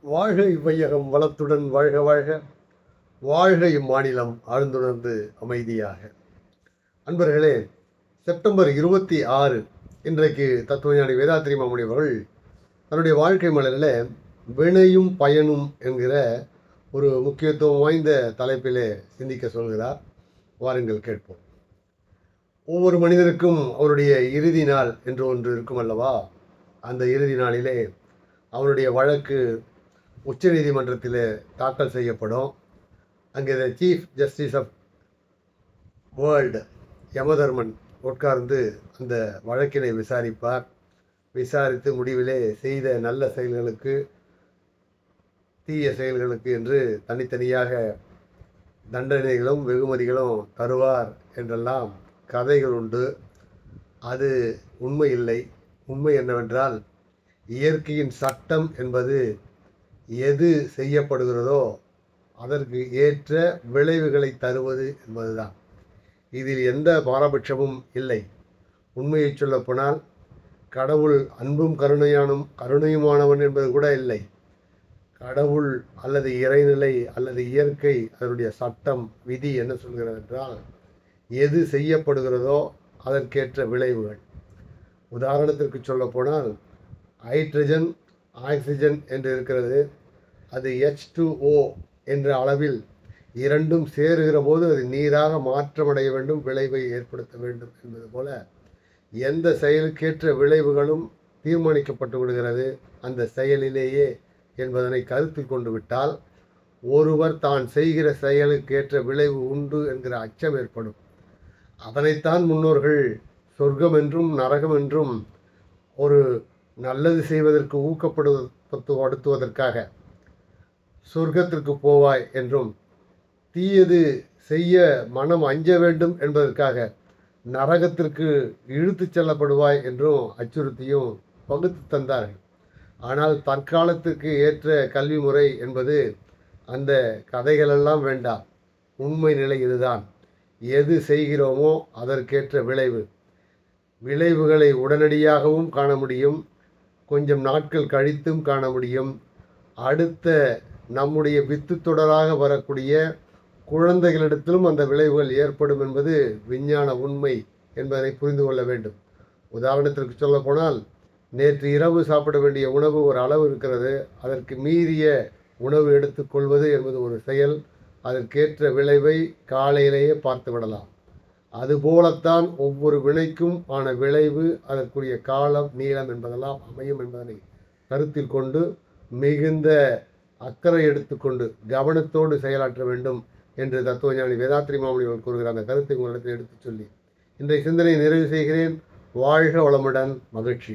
வாழ்க இவ்வையகம் வளத்துடன் வாழ்க வாழ்க. வாழ்க இம்மாநிலம் ஆழ்ந்துணர்ந்து அமைதியாக. அன்பர்களே செப்டம்பர் இருபத்தி ஆறு இன்றைக்கு தத்துவஞானி வேதாத்திரி மாமுனி அவர்கள் தன்னுடைய வாழ்க்கை மலரில் வினையும் பயனும் என்கிற ஒரு முக்கியத்துவம் வாய்ந்த தலைப்பிலே சிந்திக்க சொல்கிறார். வாருங்கள் கேட்போம். ஒவ்வொரு மனிதனுக்கும் அவருடைய இறுதி நாள் என்று ஒன்று இருக்கும் அல்லவா? அந்த இறுதி நாளிலே அவருடைய வழக்கு உச்சநீதிமன்றத்தில் தாக்கல் செய்யப்படும். அங்கே chief justice of world Yamadharman உட்கார்ந்து அந்த வழக்கினை விசாரிப்பார். விசாரித்து முடிவிலே செய்த நல்ல செயல்களுக்கு தீய செயல்களுக்கு என்று தனித்தனியாக தண்டனைகளும் வெகுமதிகளும் தருவார் என்றெல்லாம் கதைகள் உண்டு. அது உண்மை இல்லை. உண்மை என்னவென்றால் இயற்கையின் சட்டம் என்பது எது செய்யப்படுகிறதோ அதற்கு ஏற்ற விளைவுகளை தருவது என்பதுதான். இதில் எந்த பாரபட்சமும் இல்லை. உண்மையை சொல்லப்போனால் கடவுள் அன்பும் கருணையானும் கருணையுமானவன் என்பது கூட இல்லை. கடவுள் அல்லது இறைநிலை அல்லது இயற்கை அதனுடைய சட்டம் விதி என்ன சொல்கிறது என்றால் எது செய்யப்படுகிறதோ அதற்கேற்ற விளைவுகள். உதாரணத்திற்கு சொல்லப்போனால் ஹைட்ரஜன் ஆக்சிஜன் என்று இருக்கிறது. அது ஹெச் டூ ஓ என்ற அளவில் இரண்டும் சேருகிற போது அது நீராக மாற்றமடைய வேண்டும் விளைவை ஏற்படுத்த வேண்டும் என்பது போல எந்த செயலுக்கேற்ற விளைவுகளும் தீர்மானிக்கப்பட்டு விடுகிறது. அந்த செயலிலேயே என்பதனை கருத்தில் கொண்டு விட்டால் ஒருவர் தான் செய்கிற செயலுக்கேற்ற விளைவு உண்டு என்கிற அச்சம் ஏற்படும். அதனைத்தான் முன்னோர்கள் சொர்க்கம் என்றும் நரகம் என்றும் ஒரு நல்லது செய்வதற்கு ஊக்கப்படுத்துவதற்காக சொர்க்கத்திற்கு போவாய் என்றும் தீயது செய்ய மனம் அஞ்ச வேண்டும் என்பதற்காக நரகத்திற்கு இழுத்துச் செல்லப்படுவாய் என்றும் அச்சுறுத்தியும் பகுத்து தந்தார்கள். ஆனால் தற்காலத்திற்கு ஏற்ற கல்வி முறை என்பது அந்த கதைகளெல்லாம் வேண்டாம். உண்மை நிலை இதுதான். எது செய்கிறோமோ அதற்கேற்ற விளைவு. விளைவுகளை உடனடியாகவும் காண முடியும். கொஞ்சம் நாட்கள் கழித்தும் காண முடியும். அடுத்த நம்முடைய வித்து தொடராக வரக்கூடிய குழந்தைகளிடத்திலும் அந்த விளைவுகள் ஏற்படும் என்பது விஞ்ஞான உண்மை என்பதை புரிந்து கொள்ள வேண்டும். உதாரணத்திற்கு சொல்லப்போனால் நேற்று இரவு சாப்பிட வேண்டிய உணவு ஒரு அளவு இருக்கிறது. அதற்கு மீறிய உணவு எடுத்துக்கொள்வது என்பது ஒரு செயல். அதற்கேற்ற விளைவை காலையிலேயே பார்த்து விடலாம். அதுபோலத்தான் ஒவ்வொரு வினைக்கும் ஆன விளைவு அதற்குரிய காலம் நீளம் என்பதெல்லாம் அமையும் என்பதனை கருத்தில் கொண்டு மிகுந்த அக்கறை எடுத்துக்கொண்டு கவனத்தோடு செயலாற்ற வேண்டும் என்று தத்துவஞானி வேதாத்ரி மாமணி அவர்கள் கூறுகிற அந்த கருத்தை உங்களிடத்தில் எடுத்துச் சொல்லி இன்றைய சிந்தனையை நிறைவு செய்கிறேன். வாழ்க வளமுடன் மகிழ்ச்சி.